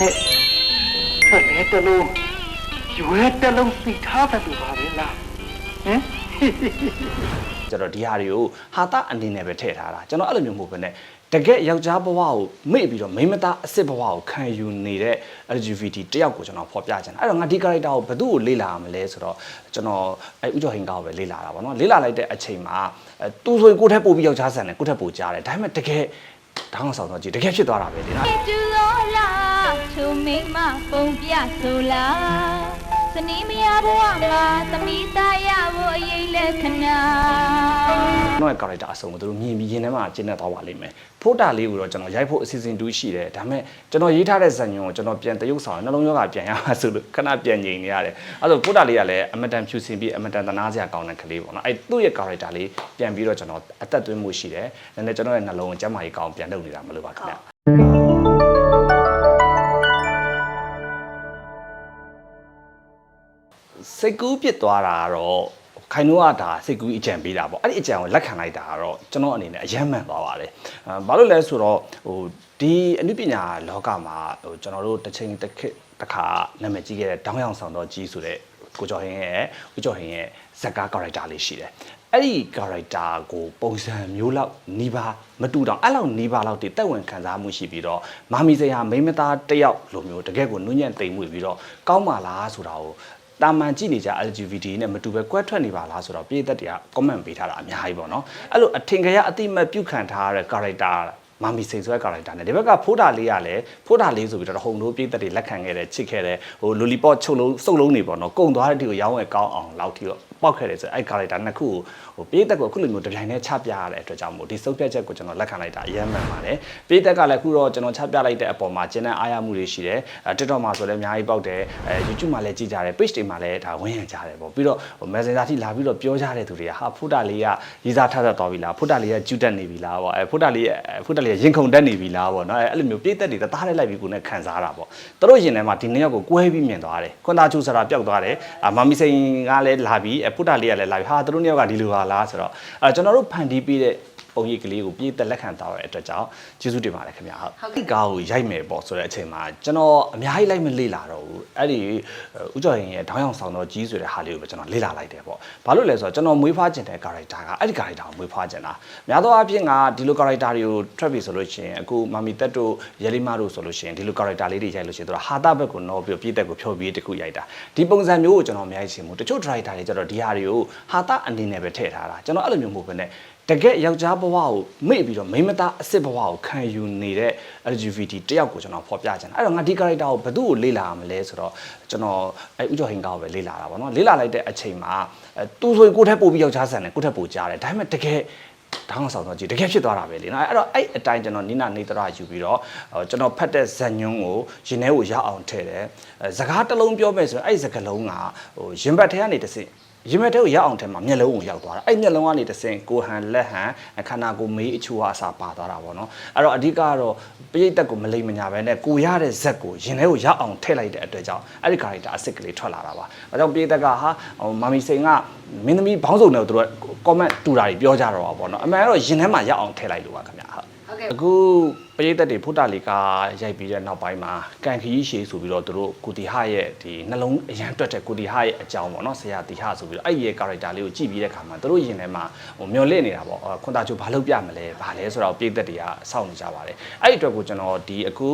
နဲ့ထွက်လေတလုံးရွယ်တလုံးစီထားတယ်လို့ပါပဲလားဟမ်ကျတော့ဒီဟာတွေကိုဟာတာအနေနဲ့ပဲထည့်ထားတာကျွန်တော်အဲ့လိုမျိုးမဟုတ်ဘဲနဲ့တကယ်ယောက်ျားဘဝကိုမေ့ပြီးတော့မိန်းမသားအစ်စ်ဘဝကိုခံယူနေတဲ့ LGBT တယောက်ကိုကျွန်တော်ဖော်ပြချင်တာအဲ့တော့ငါဒီ character ကိုဘယ်သူ့ကိုလေ့လာရမလဲဆိုတော့ကျွန်တော်အဲ့ဥကျော်ဟင်ကောက်ပဲလေ့လာတာပေါ့နော်လေ့လာလိုက်တဲ့အချိန်မှာအဲသူဆိုရင်ကိုယ့်ထက်ပိုပြီးယောက်ျားဆန်တယ်ကိုယ့်ထက်ပိုကြားတယ်ဒါပေမဲ့တကယ် တောင်းဆောင်တော့ကြည့်တကယ်ဖြစ်သွားတာပဲလေနော် တူလောလားချုံမိမပုံပြဆိုလား စနီးမရဘဝမှာသမီးသားရဖို့အရေးလက္ခဏာကျွန်တော်ရဲ့ character အစုံကိုသူတို့မြင်ပြီးရင်ထဲမှာကျင်းနေသွားပါလိမ့်မယ်ဖိုတာလေးကိုတော့ကျွန်တော်ရိုက်ဖို့အစီအစဉ်တူးရှိတယ်ဒါပေမဲ့ကျွန်တော်ရေးထားတဲ့ဇာတ်ညွှန်းကိုကျွန်တော်ပြန်တရုပ်ဆောင်နှလုံးရောဂါပြန်ရမှာဆိုလို့ခဏပြန်ငြိမ်နေရတယ်အဲ့ဒါဖိုတာလေးကလည်းအမတန်ဖြူစင်ပြီးအမတန်သနာစရာကောင်းတဲ့ကလေးပေါ့နော်အဲ့သူ့ရဲ့ character လေးပြန်ပြီးတော့ကျွန်တော်အသက်သွင်းမှုရှိတယ်နည်းနည်းကျွန်တော်ရဲ့နှလုံးကိုကျမ်းမာရေးကောင်းပြန်လုပ်နေတာမလို့ပါခင်ဗျ စိတ်ကူးပြစ်သွားတာကတော့ခိုင်နိုးကဒါစိတ်ကူးအကြံပေးတာပေါ့အဲ့ဒီအကြံကိုလက်ခံလိုက်တာကတော့ကျွန်တော်အနေနဲ့အယမ်းမှန်သွားပါတယ်အဲဘာလို့လဲဆိုတော့ဟိုဒီအနုပညာလောကမှာဟိုကျွန်တော်တို့တစ်ချိန်တစ်ခေတ်တစ်ခါနာမည်ကြီးခဲ့တဲ့တောင်းရောင်ဆောင်တော့ကြီးဆိုတဲ့ကိုကျော်ဟင်းရဲ့ကိုကျော်ဟင်းရဲ့ဇက်ကား character လေးရှိတယ်အဲ့ဒီ character ကိုပုံစံမျိုးလောက်နီးပါးမတူတော့အဲ့လောက်နီးပါးလောက်တည်တက်ဝင်ခံစားမှုရှိပြီးတော့မာမီစရာမိန်းမသားတစ်ယောက်လိုမျိုးတကယ်ကိုနုညံ့တိမ်မွေ့ပြီးတော့ကောင်းပါလားဆိုတာကို တာမန်ကြည့်နေကြ LGBT နဲ့မတူပဲကွဲထွက်နေပါလားဆိုတော့ပြည်သက်တွေက comment ပေးထားတာအများကြီးပေါ့နော်အဲ့လိုအထင်ကရအတိမတ်ပြုတ်ခံထားရတဲ့ character မာမီစိန်ဆိုတဲ့ character နဲ့ဒီဘက်ကဖိုးတာလေးကလည်းဖိုးတာလေးဆိုပြီးတော့ဟုံတို့ပြည်သက်တွေလက်ခံခဲ့တဲ့ချစ်ခဲ့တဲ့ဟို lollipop ချုပ်လုံးစုပ်လုံးနေပေါ့နော်ကုံသွားတဲ့ဒီကိုရောင်းဝယ်ကောင်းအောင်လောက်ထိတော့ ပောက်ခဲ့တယ်ဆိုအဲ့ character နှစ်ခုကိုဟိုပြည်သက်ကိုအခုလိုမျိုးတပြိုင်တည်းချပြရတဲ့အတွက်ကြောင့်မို့ဒီစုပ်ပြတ်ချက်ကိုကျွန်တော်လက်ခံလိုက်တာအရင်မှန်ပါတယ်ပြည်သက်ကလည်းအခုတော့ကျွန်တော်ချပြလိုက်တဲ့အပေါ်မှာကျင်းတဲ့အားရမှုတွေရှိတယ်အဲ TikTok မှာဆိုလည်းအများကြီးပေါက်တယ်အဲ YouTube မှာလည်းကြည့်ကြတယ် page တွေမှာလည်းဒါဝင်ရကြတယ်ပေါ့ပြီးတော့ဟို Messenger ထိလာပြီးတော့ပြောကြတဲ့သူတွေကဟာဖုတာလေးကရေးစားထထသွားပြီလားဖုတာလေးကကျူတက်နေပြီလားပေါ့အဲဖုတာလေးဖုတာလေးကရင်ခုန်တက်နေပြီလားပေါ့နော်အဲအဲ့လိုမျိုးပြည်သက်တွေတသားလိုက်လိုက်ပြီးကိုယ်နဲ့ခံစားတာပေါ့သူတို့ရင်ထဲမှာဒီနှစ်ယောက်ကိုကွဲပြီးမြင်သွားတယ်ခွန်သားချူဆရာပျောက်သွားတယ်အာမမီစိန်ကလည်းလာပြီးဖုတာလေးကလည်းလာပြီးဟာသူတို့နှစ်ယောက်ကဒီလိုပါလားဆိုတော့အဲကျွန်တော်တို့ဖန်တီးပြီးတဲ့ ပုံရိပ်ကလေးကိုပြည့်သက်လက်ခံသွားတဲ့အတွက်ကြောင့်ကျေးဇူးတင်ပါတယ်ခင်ဗျာဟုတ်ဒီကားကိုရိုက်မယ်ပေါ့ဆိုတဲ့အချိန်မှာကျွန်တော်အများကြီးလိုက်မလေ့လာတော့ဘူးအဲ့ဒီဥကြော်ရင်ရဲ့တောင်းရောင်ဆောင်တော့ကြီးဆိုတဲ့ဟာလေးကိုပဲကျွန်တော်လေ့လာလိုက်တယ်ပေါ့ဘာလို့လဲဆိုတော့ကျွန်တော်မွေးဖွားခြင်းတဲ့ character ကအဲ့ဒီ character ကိုမွေးဖွားခြင်းတာများသောအားဖြင့်ကဒီလို character တွေကိုထွက်ပြီဆိုလို့ရှိရင်အခုမာမီတက်တို့ရဲလီမာတို့ဆိုလို့ရှိရင်ဒီလို character လေးတွေရိုက်လို့ရှိရင်သူကဟာတာဘက်ကိုနော်ပြီးပြည့်သက်ကိုဖြောပြီးတခုရိုက်တာဒီပုံစံမျိုးကိုကျွန်တော်အများကြီးရှင်းမှုတချို့ director တွေကျတော့ဒီဟာတွေကိုဟာတာအနေနဲ့ပဲထည့်ထားတာကျွန်တော်အဲ့လိုမျိုးမဟုတ်ဘဲနဲ့ တကယ်ယောက်ျားဘဝကိုမေ့ပြီးတော့မိန်းမသားအစ်စ်ဘဝကိုခံယူနေတဲ့ LGBT တယောက်ကိုကျွန်တော်ဖော်ပြချင်တာအဲ့တော့ငါဒီ character ကိုဘယ်သူ့ကိုလေ့လာရမလဲဆိုတော့ကျွန်တော်အဲ့ဥကျော်ဟင်ကောက်ပဲလေ့လာတာပေါ့နော်လေ့လာလိုက်တဲ့အချိန်မှာအဲသူဆိုရင်ကိုယ့်ထက်ပိုပြီးယောက်ျားဆန်တယ်ကိုယ့်ထက်ပိုကြားတယ်ဒါပေမဲ့တကယ်တောင်းဆောင်တော့ကြည့်တကယ်ဖြစ်သွားတာပဲလေနော်အဲ့တော့အဲ့အတိုင်းကျွန်တော်နိနာနေတရယူပြီးတော့ဟိုကျွန်တော်ဖတ်တဲ့ဇာညွန်းကိုရင်ထဲကိုရအောင်ထည့်တယ်အဲစကားတစ်လုံးပြောမယ်ဆိုရင်အဲ့ဒီစကားလုံးကဟိုရင်ဘတ်ထဲကနေတစ်စင် ရင်ဘတ်ထဲကိုရအောင်ထဲမှာမျက်လုံးကိုရောက်သွားတာအဲ့မျက်လုံးကနေတစ်စင်ကိုဟန်လက်ဟန်ခန္ဓာကိုယ်မေးအချိုးအစာပါသွားတာပေါ့နော်အဲ့တော့အဓိကကတော့ပရိသတ်ကိုမလိမ့်မညာပဲနဲ့ကိုရတဲ့ဇက်ကိုရင်ထဲကိုရအောင်ထည့်လိုက်တဲ့အတွက်ကြောင့်အဲ့ဒီ character အစ်စ်ကလေးထွက်လာတာပါအဲကြောင့်ပရိသတ်ကဟာဟိုမာမီစိန်ကမင်းသမီးဘောင်းစုံတယ်သူတို့ comment တူတာတွေပြောကြတော့ပါပေါ့နော်အမှန်ကတော့ရင်ထဲမှာရအောင်ထည့်လိုက်လို့ပါခင်ဗျာဟုတ်ဟုတ်ကဲ့အခု ပရိသတ်တွေဖုတ္တလီကရိုက်ပြီးတဲ့နောက်ပိုင်းမှာကန်ခီရှေးဆိုပြီးတော့သူတို့ကိုတီဟရဲ့ဒီနှလုံးအရန်တွက်တဲ့ကိုတီဟရဲ့အကြောင်းပေါ့နော်ဆရာတီဟဆိုပြီးတော့အဲ့ဒီရဲ့ character လေးကိုကြည့်ပြီးတဲ့ခါမှာသူတို့ရင်ထဲမှာဟိုမျောလင့်နေတာပေါ့အော်ခွန်တာချိုဘာလုပ်ပြမလဲဘာလဲဆိုတော့ပရိသတ်တွေကစောင့်နေကြပါတယ်အဲ့ဒီအတွက်ကိုကျွန်တော်ဒီအခု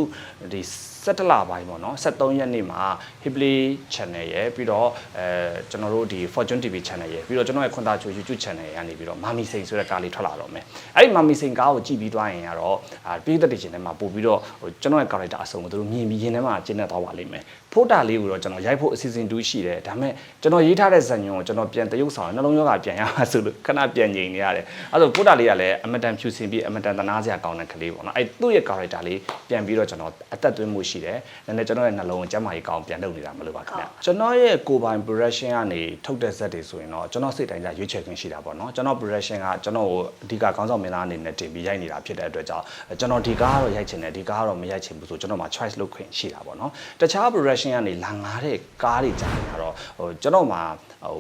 ဒီ17လပိုင်းပေါ့နော်73ရက်နေ့မှာ Hipley channel ရယ်ပြီးတော့အဲကျွန်တော်တို့ဒီ Fortune TV channel ရယ်ပြီးတော့ကျွန်တော်ရဲ့ခွန်တာချို YouTube channel ရယ်ကနေပြီးတော့မာမီစိန်ဆိုတဲ့ကားလေးထွက်လာတော့မယ်အဲ့ဒီမာမီစိန်ကားကိုကြည့်ပြီးသွားရင်ကတော့အာပြည်သက်တွေချင်းထဲမှာပို့ပြီးတော့ဟိုကျွန်တော်ရဲ့ character အစုံကိုသူတို့မြင်ပြီးရင်ထဲမှာကျင်းနေသွားပါလိမ့်မယ်ဖိုတာလေးကိုတော့ကျွန်တော်ရိုက်ဖို့အစီအစဉ်တူးရှိတယ်ဒါပေမဲ့ကျွန်တော်ရေးထားတဲ့ဇာညွန်ကိုကျွန်တော်ပြန်တရုပ်ဆောင်နှလုံးရောဂါပြန်ရမှာဆိုလို့ခဏပြန်ငြိမ်နေရတယ်အဲ့တော့ဖိုတာလေးကလည်းအမတန်ဖြူစင်ပြီးအမတန်သနာစရာကောင်းတဲ့ကလေးပေါ့နော်အဲ့သူ့ရဲ့ character လေးပြန်ပြီးတော့ကျွန်တော်အသက်သွင်းမှုရှိတယ်နည်းနည်းကျွန်တော်ရဲ့နှလုံးကိုကျမ်းမာရေးကောင်းပြန်လုပ်နေတာမလို့ပါခင်ဗျကျွန်တော်ရဲ့ကိုယ်ပိုင် production ကနေထုတ်တဲ့ဇက်တွေဆိုရင်တော့ကျွန်တော်စိတ်တိုင်းကြရွေးချယ်ခွင့်ရှိတာပေါ့နော်ကျွန်တော် production ကကျွန်တော်ကိုအဓိကခေါင်းဆောင်မင်းသားအနေနဲ့တင်ပြီးရိုက်နေတာဖြစ်တဲ့အတွက်ကြောင့်ကျွန်တော်ဒီကားကတော့ရိုက်ချင်တယ်ဒီကားကတော့မရိုက်ချင်ဘူးဆိုကျွန်တော်မှာ choice လုပ်ခွင့်ရှိတာပေါ့နော်တခြား production ကနေလာငားတဲ့ကားတွေကြာနေတာတော့ဟိုကျွန်တော်မှာဟို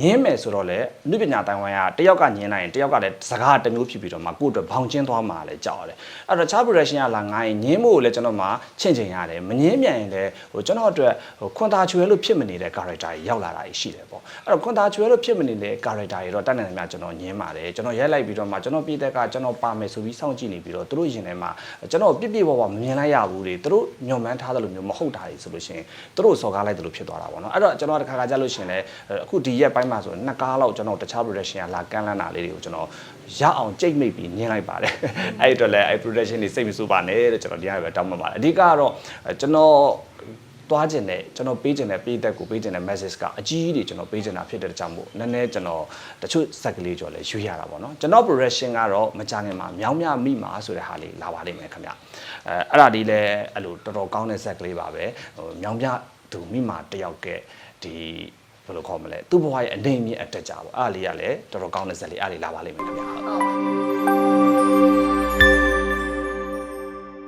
ညင်းမယ်ဆိုတော့လေအနုပညာတိုင်ဝမ်ကတယောက်ကညင်းနိုင်ရင်တယောက်ကလည်းစကားတစ်မျိုးဖြစ်ပြီးတော့မှကိုယ့်အတွက်ဘောင်ကျင်းသွားမှာလည်းကြောက်ရတယ်အဲ့တော့ child protection ကလာငားရင်ညင်းဖို့ကိုလည်းကျွန်တော်မှချင့်ချင်ရတယ်မညင်းမြန်ရင်လည်းဟိုကျွန်တော်အတွက်ဟိုခွန်သားချွေလို့ဖြစ်မနေတဲ့ character ကြီးရောက်လာတာရှိတယ်ပေါ့အဲ့တော့ခွန်သားချွေလို့ဖြစ်မနေတဲ့ character တွေတော့တတ်နိုင်တယ်များကျွန်တော်ညင်းပါတယ်ကျွန်တော်ရက်လိုက်ပြီးတော့မှကျွန်တော်ပြည်သက်ကကျွန်တော်ပါမယ်ဆိုပြီးစောင့်ကြည့်နေပြီးတော့သူတို့ရင်ထဲမှာကျွန်တော်ပြစ်ပြဘဘမမြင်လိုက်ရဘူးတွေသူတို့ညွန်မှန်းထားတယ်လို့မျိုးမဟုတ်တာတွေဆိုလို့ရှိရင်သူတို့စော်ကားလိုက်တယ်လို့ဖြစ်သွားတာပေါ့နော်အဲ့တော့ကျွန်တော်တစ်ခါခါကြားလို့ရှိရင်လည်းအခုဒီရက်ပိုင်းမှာဆိုနှစ်ကားလောက်ကျွန်တော်တခြား production ကလာကမ်းလန်းတာလေးတွေကိုကျွန်တော်ရအောင်ကြိတ်မိတ်ပြီးညင်းလိုက်ပါတယ်အဲ့ဒီတော့လည်းအဲ့ production တွေစိတ်မဆိုးပါနဲ့တဲ့ကျွန်တော်ဒီကပဲတောင်းပန်ပါတယ်အဓိကကတော့ကျွန်တော်သွားခြင်းနဲ့ကျွန်တော်ပေးခြင်းနဲ့ပေးသက်ကိုပေးခြင်းနဲ့ message ကအကြီးကြီးတွေကျွန်တော်ပေးခြင်းတာဖြစ်တဲ့ကြောင့်မို့နည်းနည်းကျွန်တော်တချို့စက်ကလေးကျော်လဲရွေးရတာပေါ့နော်ကျွန်တော် progression ကတော့မကြခင်မှာမြောင်းမြမိမှာဆိုတဲ့ဟာလေးလာပါလိမ့်မယ်ခင်ဗျအဲအဲ့ဒါဒီလဲအဲ့လိုတော်တော်ကောင်းတဲ့ဆက်ကလေးပါပဲဟိုမြောင်းမြသူမိမှာတယောက်ကဒီ ဘယ်လိုခေါ်မလဲသူ့ဘဝရဲ့အနေအမြင့်အတက်ကြပေါ့အဲ့ဒါလေးကလည်းတော်တော်ကောင်းတဲ့ဇက်လေးအဲ့ဒါလေးလာပါလိမ့်မယ်ခင်ဗျာဟုတ်